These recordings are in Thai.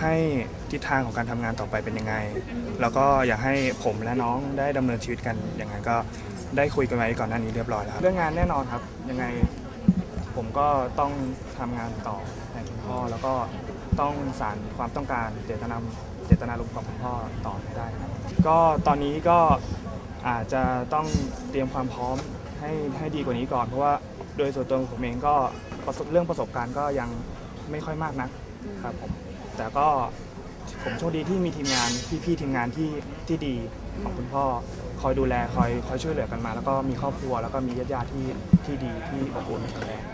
ให้ทิศทางของการทำงานต่อไปเป็นยังไง แล้วก็อยากให้ผมและน้องได้ดำเนินชีวิตกันยังไงก็ได้คุยกันไว้ก่อนหน้านี้เรียบร้อยแล้วเรื่องงานแน่นอนครับ ยังไงผมก็ต้องทำงานต่อแทนคุณพ่อแล้วก็ต้องสารความต้องการเจตนาเจตนารมณ์ของคุณพ่อต่อให้ได้ครับก็ตอนนี้ก็อาจจะต้องเตรียมความพร้อมให้ให้ดีกว่านี้ก่อน เพราะว่าโดยส่วนตัวผมเองก็ประสบเรื่องประสบการณ์ก็ยังไม่ค่อยมากนักครับผม แต่ก็ผมโชคดีที่มีทีมงานพี่ๆทีมงานที่ที่ดีของคุณพ่อ คอยดูแลคอยคอยช่วยเหลือกันมา แล้วก็มีครอบครัวแล้วก็มีญาติๆที่ที่ดีที่อบอุ่นแข็งแรง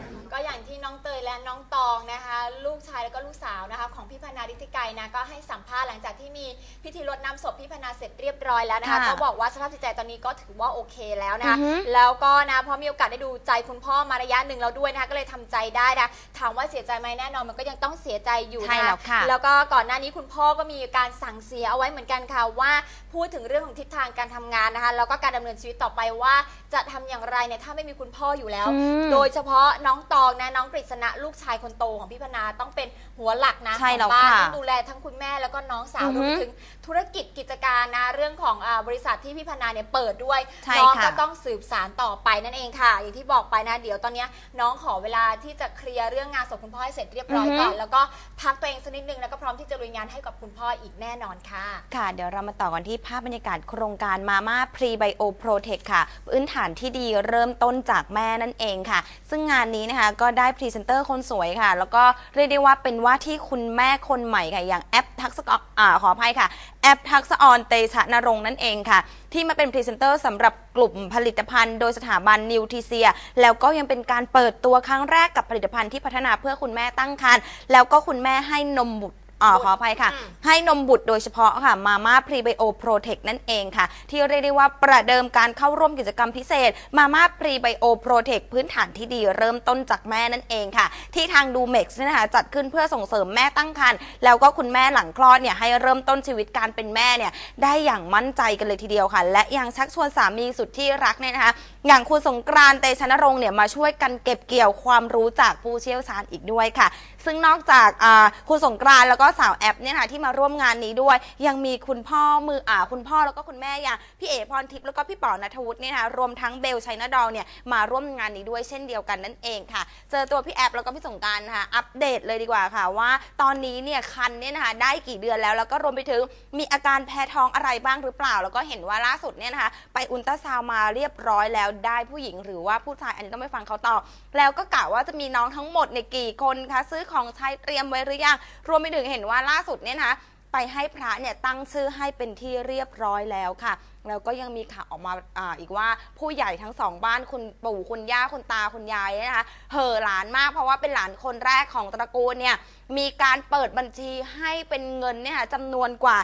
น้องเตยและน้องตองนะคะ ลูกชายแล้วก็ลูกสาวนะคะ ของพี่พนาดิติไกรนะก็ให้สัมภาษณ์หลังจากที่มีพิธีรดน้ำศพพี่พนาเสร็จเรียบร้อยแล้วนะคะค่ะก็บอกว่าสภาพจิตใจตอนนี้ก็ถือว่าโอเคแล้วนะคะ อือฮึแล้วก็นะพอมีโอกาสได้ดูใจคุณพ่อมาระยะหนึ่งแล้วด้วยนะคะก็เลยทำใจได้นะถามว่าเสียใจไหมแน่นอนมันก็ยังต้องเสียใจอยู่ใช่นะแล้วค่ะ แล้วก็ก่อนหน้านี้คุณพ่อก็มีการสั่งเสียเอาไว้เหมือนกันค่ะว่าพูดถึงเรื่องของทิศทางการทำงานนะคะแล้วก็การดำเนินชีวิตต่อไปว่าจะทำอย่างไรเนี่ยถ้าไม่มีคุณพ่ออยู่แล้ว อืม โดยเฉพาะน้องตองนะน้องกฤษณะลูกชายคนโตของพี่พนาต้องเป็นหัวหลักนะใช่ของแล้วบ้านค่ะต้องดูแลทั้งคุณแม่แล้วก็น้องสาวอือรฮึวมไปถึงธุรกิจกิจการนะเรื่องของอาบริษัทที่พี่พนาเนี่ยเปิดด้วยใช่น้องค่ะก็ต้องสืบสารต่อไปนั่นเองค่ะ อย่างที่บอกไปนะเดี๋ยวตอนเนี้ยน้องขอเวลาที่จะเคลียร์เรื่องงานศพคุณพ่อให้เสร็จเรียบร้อยอือฮึก่อนแล้วก็พักตัวเองสักนิดนึงแล้วก็พร้อมที่จะลุยงานให้กับคุณพ่ออีกแน่นอนค่ะ ค่ะ เดี๋ยวเรามาต่อกันที่ภาพบรรยากาศโครงการมาม่าพรีไบโอโปรเทคค่ะ พื้นฐานที่ดีเริ่มต้นจากแม่นั่นเองค่ะ ซึ่งงานนี้นะคะก็ได้พรีเซนเตอร์คนสวยค่ะ แล้วก็เรียกได้ว่าเป็นว่าที่คุณแม่คนใหม่ค่ะอย่างแอปทักษะอ่าขออภัยค่ะ แอปทักษะออนเตชะนรงค์นั่นเองค่ะ ที่มาเป็นพรีเซนเตอร์สำหรับกลุ่มผลิตภัณฑ์โดยสถาบันนิวทีเซีย แล้วก็ยังเป็นการเปิดตัวครั้งแรกกับผลิตภัณฑ์ที่พัฒนาเพื่อคุณแม่ตั้งครรภ์แล้วก็คุณแม่ให้นมบุตร อ่าขออภัยค่ะ อืม ให้นมบุตรโดยเฉพาะค่ะมาม่าพรีไบโอโปรเทคนั่นเองค่ะ ที่เรียกได้ว่าประเดิมการเข้าร่วมกิจกรรมพิเศษมาม่าพรีไบโอโปรเทคพื้นฐานที่ดีเริ่มต้นจากแม่นั่นเองค่ะ ที่ทางดูเม็กซ์นะคะจัดขึ้นเพื่อส่งเสริมแม่ตั้งครรภ์แล้วก็คุณแม่หลังคลอดเนี่ยให้เริ่มต้นชีวิตการเป็นแม่เนี่ยได้อย่างมั่นใจกันเลยทีเดียวค่ะ และยังชักชวนสามีสุดที่รักเนี่ยนะคะอย่างคุณสงกรานต์เตชะนรงค์เนี่ยมาช่วยกันเก็บเกี่ยวความรู้จากผู้เชี่ยวชาญอีกด้วยค่ะ ซึ่งนอกจากอ่าคุณสงกรานต์แล้วก็ก็สาวแอปเนี่ยค่ะที่มาร่วมงานนี้ด้วย ยังมีคุณพ่อมืออ่าคุณพ่อแล้วก็คุณแม่อย่างพี่เอ๋พรทิพย์แล้วก็พี่ป๋อนัทวุฒิเนี่ยนะคะรวมทั้งเบลชัยนดอลเนี่ยมาร่วมงานนี้ด้วยเช่นเดียวกันนั่นเองค่ะ เจอตัวพี่แอปแล้วก็พี่สงการนะคะอัปเดตเลยดีกว่าค่ะว่า ตอนนี้เนี่ยคันเนี่ยนะคะได้กี่เดือนแล้วแล้วก็รวมไปถึงมีอาการแพ้ท้องอะไรบ้างหรือเปล่า แล้วก็เห็นว่าล่าสุดเนี่ยนะคะไปอุลตราซาวมาเรียบร้อยแล้วได้ผู้หญิงหรือว่าผู้ชายอันนี้ต้องไปฟังเขาต่อ แล้วก็กะว่าจะมีน้องทั้งหมดในยกี่คนคะซื้อของใช้เตรียมไว้หรือยังรวมไปถึงเห็นว่าล่าสุดเนี่ยนะคะไปให้พระเนี่ยตั้งชื่อให้เป็นที่เรียบร้อยแล้วค่ะ แล้วก็ยังมีข่าวออกมาอาอีกว่าผู้ใหญ่ทั้งสองบ้านคุณปู่คุณย่าคุณตาคุณยายเนี่ยนะคะเห่อหลานมากเพราะว่าเป็นหลานคนแรกของตระกูลเนี่ยมีการเปิดบัญชีให้เป็นเงินเนี่ยค่ะจำนวนกว่า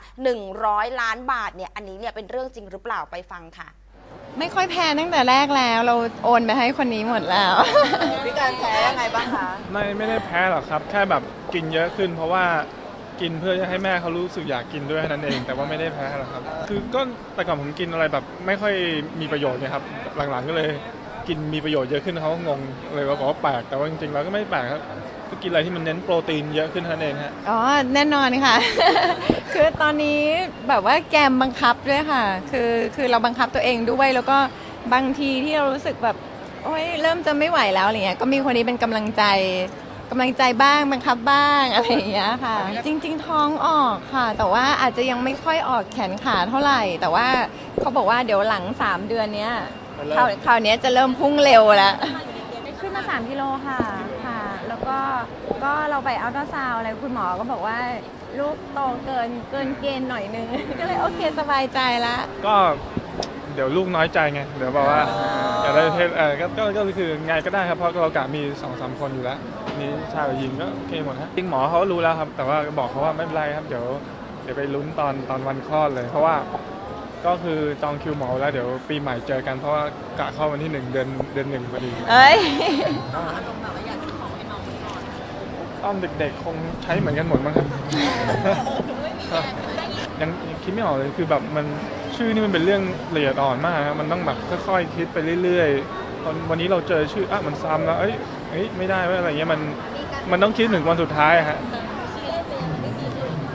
100 ล้านบาทเนี่ยอันนี้เนี่ยเป็นเรื่องจริงหรือเปล่าไปฟังค่ะ ไม่ค่อยแพ้ตั้งแต่แรกแล้ว เราโอนไปให้คนนี้หมดแล้วพี่การแพ้ยังไงบ้างคะไม่ไม่ได้แพ้หรอกครับ แค่แบบกินเยอะขึ้นเพราะว่า กินเพื่อจะให้แม่เขารู้สึกอยากกินด้วยนั้นเอง แต่ว่าไม่ได้แพ้หรอกครับ คือก็แต่ก่อนผมกินอะไรแบบไม่ค่อยมีประโยชน์นี่ยครับ หลังๆก็เลยกินมีประโยชน์เยอะขึ้นเขางงเลยว่าบอกว่าแปลกแต่ว่าจริงๆแล้วก็ไม่แปลกครับก็กินอะไรที่มันเน้นโปรตีนเยอะขึ้นท่านั้นเองฮะอ๋อแน่นอนค่ะ คือตอนนี้แบบว่าแกมบังคับด้วยค่ะ คือคือเราบังคับตัวเองด้วยแล้วก็บางทีที่เรารู้สึกแบบโอ๊ยเริ่มจะไม่ไหวแล้วอะไรเงี้ยก็มีคนนี้เป็นกำลังใจ กำลังใจบ้างบังคับบ้างอะไรอย่างเงี้ยค่ะ จริง ๆ ท้องออกค่ะ แต่ว่าอาจจะยังไม่ค่อยออกแขนขาเท่าไหร่ แต่ว่าเขาบอกว่าเดี๋ยวหลังสามเดือนเนี้ยคราวคราวเนี้ยจะเริ่มพุ่งเร็วแล้ว ขึ้นมา 3กิโลค่ะค่ะ แล้วก็ก็เราไปอัลตราซาวด์อะไรคุณหมอก็บอกว่าลูกโตเกินเกินเกณฑ์หน่อยนึง ก็เลยโอเคสบายใจละก็เดี๋ยวลูกน้อยใจไง เดี๋ยวบอกว่าอยากได้เพศเออก็ก็ก็คือไงก็ได้ครับเพราะเรากะมีสองสามคนอยู่แล้ว นี่ชายกับหญิงก็โอเคหมดฮะจริงหมอเขาก็รู้แล้วครับ แต่ว่าบอกเขาว่าไม่เป็นไรครับเดี๋ยวเดี๋ยวไปลุ้นตอนตอนวันคลอดเลย เพราะว่าก็คือจองคิวหมอไว้แล้วเดี๋ยวปีใหม่เจอกันเพราะว่ากะเข้าวันที่หนึ่งเดือนเดือนหนึ่งพอดีเอ้ย ตอนเด็กๆคงใช้เหมือนกันหมดมั้งครับ ยังยังคิดไม่ออกเลยคือแบบมันชื่อนี่มันเป็นเรื่องละเอียดอ่อนมากครับมันต้องแบบค่อยๆคิดไปเรื่อยๆตอนวันนี้เราเจอชื่ออะมันซ้ำแล้วเอ้ย เอ้ยไม่ได้เว้ยอะไรเงี้ยมันมันต้องคิดถึงวันสุดท้ายอะฮะ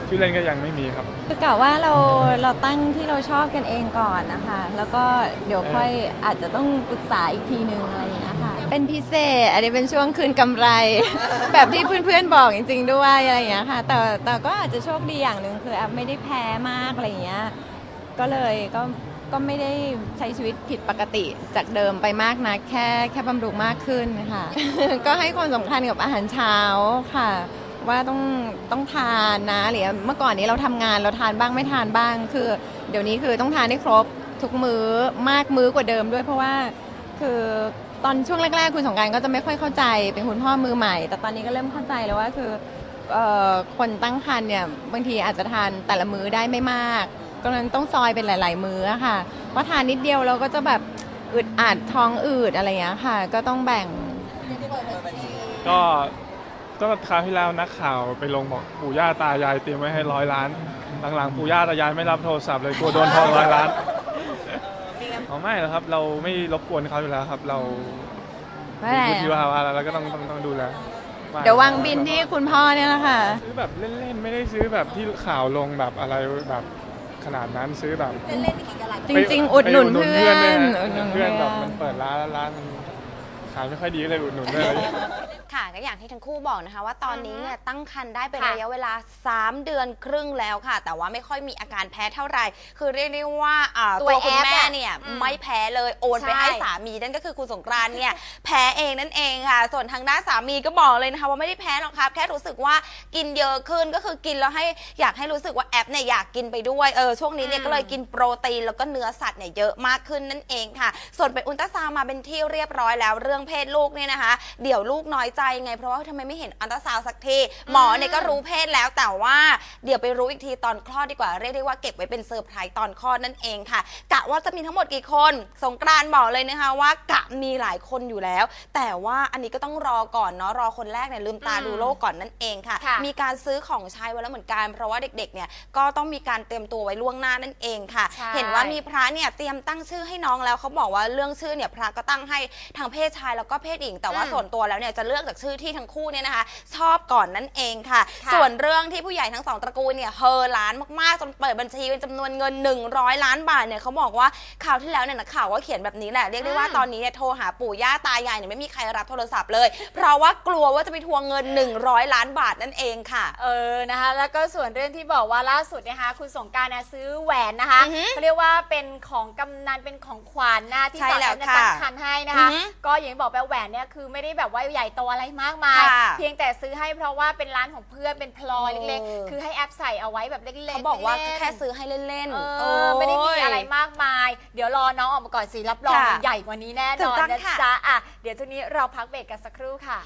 ชื่อเล่นก็ยังไม่มีครับ คือกะว่าเราเราตั้งที่เราชอบกันเองก่อนนะคะ แล้วก็เดี๋ยวค่อยอาจจะต้องปรึกษาอีกทีนึงอะไรอย่างเงี้ยค่ะ เป็นพิเศษอันนี้เป็นช่วงคืนกำไร แบบที่เพื่อนๆบอกจริง ๆ ด้วยอะไรอย่างเงี้ยค่ะ แต่แต่ก็อาจจะโชคดีอย่างหนึ่งคือแอฟไม่ได้แพ้มากอะไรอย่างเงี้ย ก็เลยก็ ก็ไม่ได้ใช้ชีวิตผิดปกติจากเดิมไปมากนะแค่แค่บำรุงมากขึ้นค่ะ ก็ให้ความสำคัญกับอาหารเช้าค่ะ ว่าต้องต้องทานนะหรือเมื่อก่อนนี้เราทำงานเราทานบ้างไม่ทานบ้าง คือ เดี๋ยวนี้คือต้องทานให้ครบทุกมื้อมากมื้อกว่าเดิมด้วยเพราะว่าคือตอนช่วงแรกๆ คุณสงการก็จะไม่ค่อยเข้าใจเป็นคุณพ่อมือใหม่ แต่ตอนนี้ก็เริ่มเข้าใจแล้วว่าคือเอ่อคนตั้งครรภ์เนี่ยบางทีอาจจะทานแต่ละมื้อได้ไม่มาก ก็นั้นต้องซอยเป็นหลาย ๆ มื้ออะค่ะเพราะทานนิดเดียวเราก็จะแบบอึดอัดท้องอืดอะไรอย่างเงี้ยค่ะ ก็ต้องแบ่ง ก็ก็คราวที่แล้วนักข่าวไปลงบอกปู่ย่าตายายเตรียมไว้ให้ร้อยล้าน หลังๆปู่ย่าตายายไม่รับโทรศัพท์เลยกลัวโดนทองร้อยล้านเอาไม่หรอกครับ เราไม่รบกวนเขาอยู่แล้วครับ เราไม่เป็นไรวุฒิภาวะแล้วเราก็ต้องต้องต้องดูแลไม่เดี๋ยววางบินที่คุณพ่อเนี่ยแหละค่ะ ซื้อแบบเล่นๆ ไม่ได้ซื้อแบบที่ข่าวลงแบบอะไรแบบ ขนาดนั้นซื้อแบบจริง ๆ อุดหนุนเพื่อนไปอุดหนุนเพื่อนแบบเพื่มัอนนเปิดร้านแล้วร้านมันขายไม่ค่อยดีก็เลยอุดหนุนด้วย ค่ะก็อย่างที่ทั้งคู่บอกนะคะ ว่าตอนนี้เนี่ยตั้งครรภ์ได้เป็นค่ะระยะเวลา 3 เดือนครึ่งแล้วค่ะ แต่ว่าไม่ค่อยมีอาการแพ้เท่าไหร่ คือเรียกได้ว่าอ่าตัตัววคุณแอปแม่อะเนี่ยอืมไม่แพ้เลยโอนไปใช่ให้สามีนั่นก็คือคุณสงกรานต์เนี่ย แพ้เองนั่นเองค่ะ ส่วนทางด้านสามีก็บอกเลยนะคะว่าไม่ได้แพ้หรอกครับแค่รู้สึกว่ากินเยอะขึ้นก็คือกินแล้วให้อยากให้รู้สึกว่าแอปเนี่ยอยากกินไปด้วยเออช่วงนี้เนี่ยก็เลยกินโปรตีนแล้วก็เนื้อสัตว์เนี่ยเยอะมากขึ้นนั่นเองค่ะ ส่วนไปอุลตราซาวด์มาเป็นที่เรียบร้อยแล้วเรื่องเพศลูกเนี่ยนะคะ เดี๋ยวลูกน้อยใจไง เพราะว่าทำไมไม่เห็นอัลตราซาวด์สักที หมอเนี่ยก็รู้เพศแล้วแต่ว่าเดี๋ยวไปรู้อีกทีตอนคลอดดีกว่า เรียกได้ว่าเก็บไว้เป็นเซอร์ไพรส์ตอนคลอดนั่นเองค่ะ กะว่าจะมีทั้งหมดกี่คน สงกรานต์บอกเลยนะคะว่ากะมีหลายคนอยู่แล้ว แต่ว่าอันนี้ก็ต้องรอก่อนเนาะรอคนแรกเนี่ยลืมตาอืมดูโลกก่อนนั่นเองค่ะ ค่ะ มีการซื้อของใช้ไว้แล้วเหมือนกันเพราะว่าเด็กๆเนี่ยก็ต้องมีการเตรียมตัวไว้ล่วงหน้านั่นเองค่ะ ใช่ เห็นว่ามีพระเนี่ยเตรียมตั้งชื่อให้น้องแล้วเขาบอกว่าเรื่องชื่อเนี่ยพระก็ตั้งให้ทางเพศชายแล้วก็เพศหญิง แต่ว่าอืมส่วนตัวแล้วเนี่ยจะเลือกจากชื่อที่ทั้งคู่เนี่ยนะคะ ชอบก่อนนั่นเองค่ะ ค่ะ ส่วนเรื่องที่ผู้ใหญ่ทั้งสองตระกูลเนี่ยเฮอล้านมากๆจนเปิดบัญชีเป็นจำนวนเงิน 100 ล้านบาทเนี่ยเขาบอกว่าข่าวที่แล้วเนี่ยนักข่าวก็เขียนแบบนี้แหละเรียกได้ว่าอืมตอนนี้เนี่ยโทรหาปู่ย่าตายายเนี่ยไม่มีใครรับโทรศัพท์เลย เพราะว่ากลัวว่าจะไปทวงเงิน 100 ล้านบาทนั่นเองค่ะ เออนะคะ แล้วก็ส่วนเรื่องที่บอกว่าล่าสุดนะคะคุณสงกรารนะซื้อแหวนนะคะอือฮึเขาเรียกว่าเป็นของกำนันเป็นของขวัญนะที่ใช่สาวแล้แอวปเนี่ยค่ะตั้งคันให้นะคะ อือฮึก็อย่างที่บอกไปแหวนเนี่ยคือไม่ได้แบบว่าใหญ่โตอะไรมากมาย ค่ะ เพียงแต่ซื้อให้เพราะว่าเป็นร้านของเพื่อนเป็นพลอยเล็กเออ ๆ คือให้แอปใส่เอาไว้แบบเล็กๆเขาบอกว่าล่นๆ แค่ซื้อให้เล่นเอๆ อไม่ได้มีโยอะไรมากมาย เดี๋ยวรอน้องออกมาก่อนสิรับรองค่ะใหญ่กว่านี้แน่ถูนกอนต้องนะค่ะ จ๊ะอะเดี๋ยวช่วงนี้เราพักเบรกกันสักครู่ค่ะ